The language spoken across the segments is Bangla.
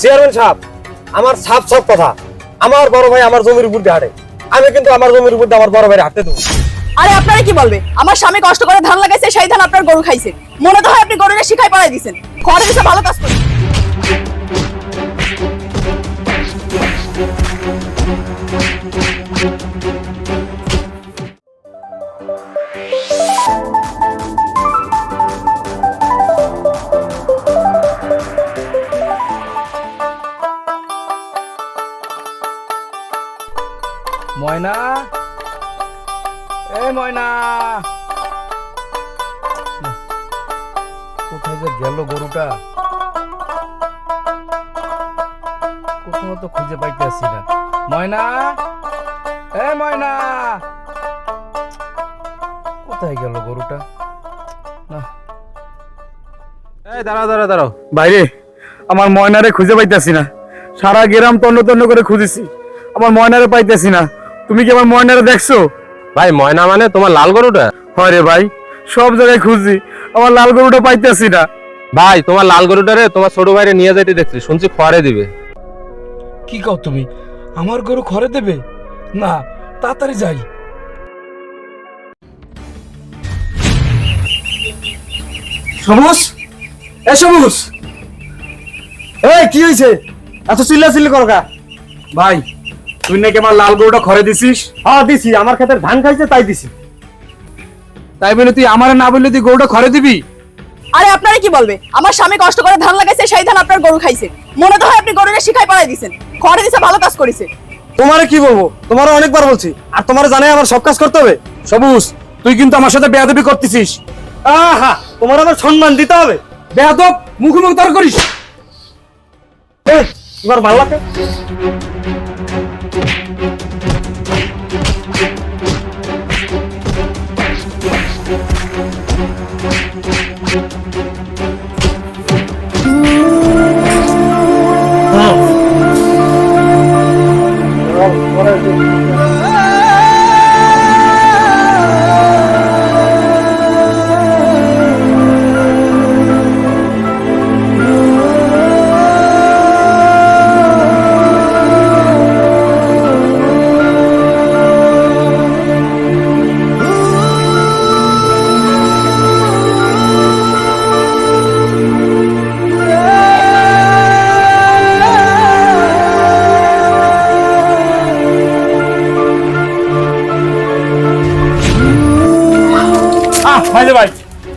চেয়ারম্যান সাহেব, আমার সাপ সব কথা। আমার বড় ভাই আমার জমির উপর দিয়ে হাঁটে। আমি কিন্তু আমার জমির উপর আমার বড় ভাই হাঁটতে দেবো। আরে আপনারা কি বলবে? আমার স্বামী কষ্ট করে ধান লাগাইছে, সেই ধান আপনার গরু খাইছে। মনে তো হয় আপনি গরুরে শিখাই পাড়াই দিছেন। ঘরে দিছে ভালো কাজ করে ময়না? এ ময়না! কোথায় যে গেল গরুটা? কোথাও তো খুঁজে পাইতেছি না। ময়না? এ ময়না! কোথায় গেল গরুটা? এই, দাঁড়াও দাঁড়াও দাঁড়াও। বাইরে। আমার ময়নারে খুঁজে পাইতেছি না। সারা গ্রাম তন্ন তন্ন করে খুঁজেছি। আমার ময়নারে পাইতেছি না। তুমি কি আমার ময়নারে দেখছ? ভাই ময়না মানে তোমার লাল গরুটা? হয় রে ভাই সব জায়গায় খুঁজছি আমার লাল গরুটা পাইতেছি না। ভাই তোমার লাল গরুটা রে তোমার ছোট ভাইরে নিয়ে যাইতে দেখছি শুনছি খড়ে দিবে। কি কও তুমি? আমার গরু খরে দেবে? না তাড়াতাড়ি যাই। সবুজ এ সবুজ এই কি হয়েছে এত চিল্লা চিল্লি করো কা? ভাই তুই নাকি আমার লাল গরুটা খরে দিছিস? হ্যাঁ দিছি। আমার ক্ষেতের ধান খাইছে তাই দিছি। তাই বলে তুই আমার না বললে তুই গরুটা খরে দিবি? আরে আপনারা কি বলবে? আমার স্বামী কষ্ট করে ধান লাগাইছে সেই ধান আপনার গরু খাইছে। মনে তো হয় আপনি গরুরে শিখাই পাড়াই দিছেন। ঘরে দিছে ভালো কাজ করেছে। তোমারে কি বলব? তোমারও অনেকবার বলছি। আর তোমার জানাই আমার সব কাজ করতে হবে। সবুজ তুই কিন্তু আমার সাথে বেয়াদবি করতেছিস। আহা তোমার আমার সম্মান দিতে হবে। বেয়াদব মুখোমুখি তর করিস। তোমার ভালো লাগে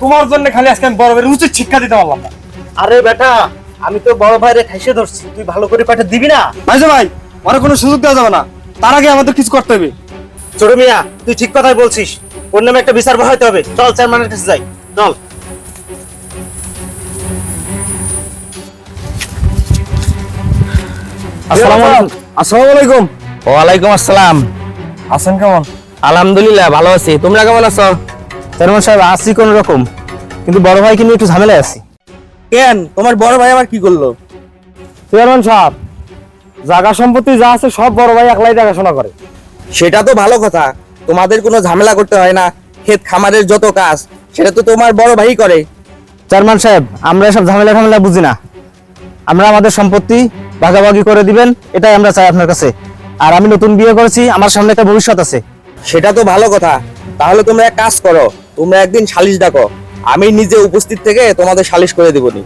তোমার জন্য খালি আজকে আমি বড় ভাইয়ের উচিত শিক্ষা দিতে পারলাম না। আরে বেটা আমি তো বড় ভাইরে খাইসে ধরছি তুই ভালো করে পাঠা দিবি না? ভাই ভাই ওরা কোনো সুযোগ দেওয়া যাবে না। তার আগে আমাদের কিছু করতে হবে। ছোট মিয়া তুই ঠিক কথাই বলছিস। ওর নামে একটা বিচার বহাইতে হবে। চল চেয়ারম্যানের কাছে যাই। চল। আসসালামু আলাইকুম। আসসালামু আলাইকুম। ওয়ালাইকুম আসসালাম। আছেন কেমন? আলহামদুলিল্লাহ ভালো আছি। তোমরা কেমন আছো? চেয়ারম্যান সাহেব আছি কোন রকম কিন্তু বড় ভাইকে নিয়ে একটু ঝামেলায় আছি। কেন? তোমার বড় ভাই আবার কি করল? চেয়ারম্যান সাহেব জায়গা সম্পত্তি যা আছে সব বড় ভাই একলাই দেখাশোনা করে। সেটা তো ভালো কথা। তোমাদের কোনো ঝামেলা করতে হয় না। ক্ষেত খামারের যত কাজ সেটা তো তোমার বড় ভাই করে। চেয়ারম্যান সাহেব আমরা এসব ঝামেলা ঝামেলা বুঝি না। আমরা আমাদের সম্পত্তি ভাগাভাগি করে দিবেন এটাই আমরা চাই আপনার কাছে। আর আমি নতুন বিয়ে করেছি আমার সামনে একটা ভবিষ্যৎ আছে। সেটা তো ভালো কথা। তাহলে তোমরা এক কাজ করো তোমরা একদিন সালিশ ডাকো। আমি নিজে উপস্থিত থেকে তোমাদের সালিশ করে দেবনি।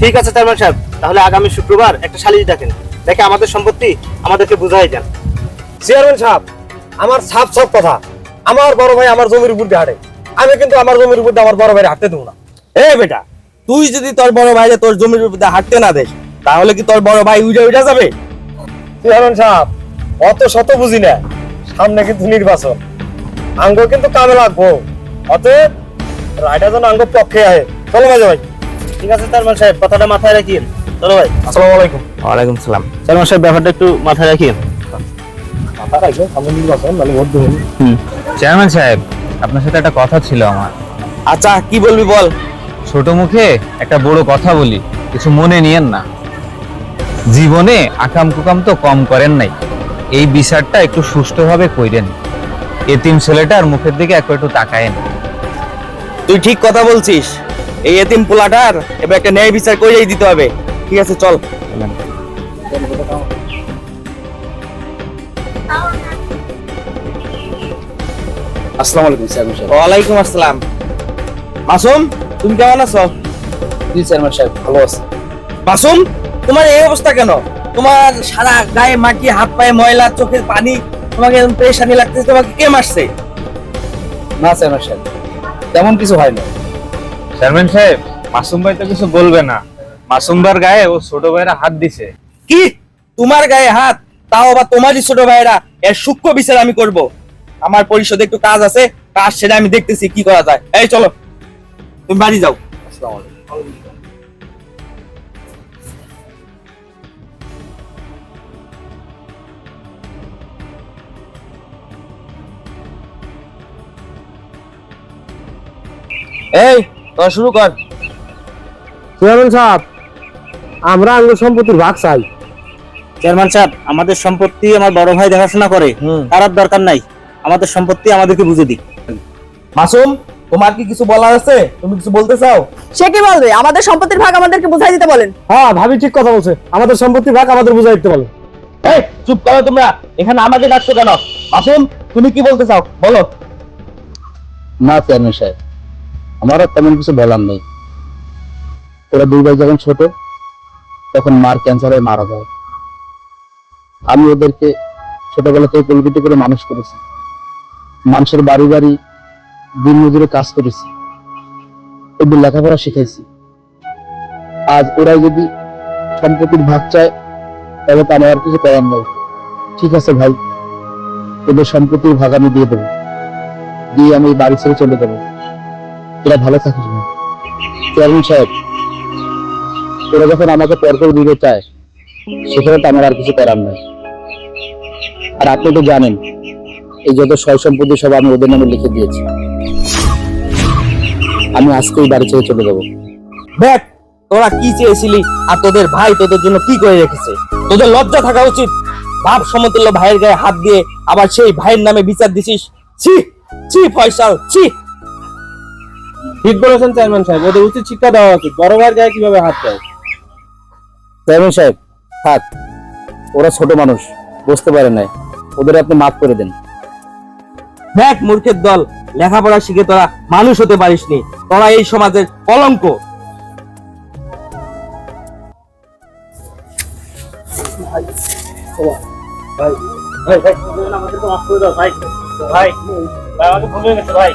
ঠিক আছে চেয়ারম্যান সাহেব। তাহলে আগামী শুক্রবার একটা সালিশ ডাকেন দেখে আমাদের সম্পত্তি আমাদেরকে বুঝাই যান চেয়ারম্যান সাহেব আমার সাফ সব কথা। আমার বড় ভাই আমার জমির উপর দিয়ে হাঁটে। আমি কিন্তু আমার জমির উপর আমার বড় ভাই হাঁটতে দেবো না। এ বেটা তুই যদি তোর বড় ভাইরে তোর জমির উপর দিয়ে হাঁটতে না দেস তাহলে কি তোর বড় ভাই উঠে উঠে যাবে? চেয়ারম্যান সাহেব অত শত বুঝি না। সামনে কিন্তু নির্বাচন। আঙ্গ কিন্তু কামে লাগবো অতএব রায়টা যেন আঙ্গ পক্ষে আহে। চলো ভাই ভাই। ঠিক আছে চেয়ারম্যান সাহেব কথাটা মাথায় রাখিয়েন। চলো ভাই। আসসালামু আলাইকুম। ওয়ালাইকুম সালাম। চেয়ারম্যান সাহেব ব্যাপারটা একটু মাথায় রাখিয়ে মাথা রাখবেন সামনে নির্বাচন মানে ভোট দেবেন। চেয়ারম্যান সাহেব আপনার সাথে একটা কথা ছিল আমার। আচ্ছা কি বলবি বল? ছোট মুখে একটা বড় কথা বলি কিছু মনে নিয়েন না। জীবনে আকাম কুকাম তো কম করেন নাই। এই বিচারটা একটু সুষ্ঠুভাবে কইরেন। এতিম ছেলেটার মুখের দিকে একটু একটু তাকায়েন। তুই ঠিক কথা বলছিস। এই এতিম পোলাটার এবার একটা ন্যায় বিচার করেই দিতে হবে। ঠিক আছে চল। আসসালামু আলাইকুম সাহেব ওয়ালাইকুম আসসালাম। মাসুম তুমি কেমন আছো? জি চেয়ারম্যান সাহেব ভালো আছে। মাসুম তোমার এই অবস্থা কেন? তোমার সারা গায়ে মাটি হাত পায়ে ময়লা চোখের পানি তোমাকে পেরেশানি লাগতেছে তোমাকে কে মারছে? না চেয়ারম্যান সাহেব তেমন কিছু হয় না চেয়ারম্যান সাহেব মাসুম ভাই তো কিছু বলবে না। মাসুম ভাইয়ের গায়ে ও ছোট ভাইরা হাত দিছে। কি? তোমার গায়ে হাত? তাও বা তোমারই ছোট ভাইরা এর সূক্ষ্ম বিচার আমি করব। আমার পরিষদে একটু কাজ আছে কাজ সেটা আমি দেখতেছি কি করা যায়। এই চলো। তুমি বাড়ি যাও। এই তোরা শুরু কর। চেয়ারম্যান সাহেব আমরা আঙ্গ সম্পত্তির ভাগ চাই। চেয়ারম্যান সাহেব আমাদের সম্পত্তি আমার বড় ভাই দেখাশোনা করে হুম। তার আর দরকার নাই। আমাদের সম্পত্তি আমাদেরকে বুঝে দিক। মাসুম তোমার কি কিছু বলার আছে? তুমি কিছু বলতে চাও? সে কি বলবে? আমাদের সম্পত্তির ভাগ আমাদেরকে বুঝাই দিতে বলেন। হ্যাঁ ভাবি ঠিক কথা বলছে। আমাদের সম্পত্তির ভাগ আমাদের বুঝাই দিতে বলো এই চুপ করো তোমরা। এখানে আমাকে ডাকছো কেন? মাসুম তুমি কি বলতে চাও? বলো। না চেয়ারম্যান সাহেব। আমারও তেমন কিছু বলার নেই। ওরা দুই ভাই যখন ছোট, তখন মার ক্যান্সারে মারা যায়। আমি ওদেরকে ছোটবেলা থেকে কলপিটি করে মানুষ করেছি। মানুষের বাড়ি বাড়ি দিন মজুরে কাজ করেছি। ওদের লেখাপড়া শিখাইছি। আজ ওরাই যদি সম্পত্তির ভাগ চায়, তাহলে তো আমার কিছু করার নেই। ঠিক আছে ভাই, ওদের সম্পত্তির ভাগ আমি দিয়ে দেবো। দিয়ে আমি বাড়ি ছেড়ে চলে যাব। তোরা ভালো থাকিস না চেয়ারম্যান সাহেব, তোরা যখন আমাকে পর করে দিতে চায়, সেখানে তো আমার আর কিছু করার নাই। আর আপনি তো জানেন, এই যত সয় সম্পত্তি সব আমি ওদের নামে লিখে দিয়েছি। আমি আজকেই বাড়ি ছেড়ে চলে যাব। দেখ, তোরা কি চেয়েছিলি আর তোদের ভাই তোদের জন্য কি করে রেখেছে? তোদের লজ্জা থাকা উচিত। বাপ সমতুল্য ভাইয়ের গায়ে হাত দিয়ে আবার সেই ভাইয়ের নামে বিচার দিছিস? ছি ছি, ফয়সাল, ছি। ঠিক বলেছেন চেয়ারম্যান সাহেব ওদের উচিত শিক্ষা দেওয়া উচিত। বড় ভাইয়ের গায়ে কীভাবে হাত দেয়? চেয়ারম্যান সাহেব থাক ওরা ছোট মানুষ বুঝতে পারে নাই। ওদের আপনি মাফ করে দেন। দেখ মূর্খের দল লেখাপড়া শিখে তোরা মানুষ হতে পারিসনি তোরা এই সমাজের কলঙ্ক। ভাই ভাই ভাই আমাদের তো মাফ করে দাও ভাই। ভাই ভাই আমাকে ভুলে গেছে ভাই।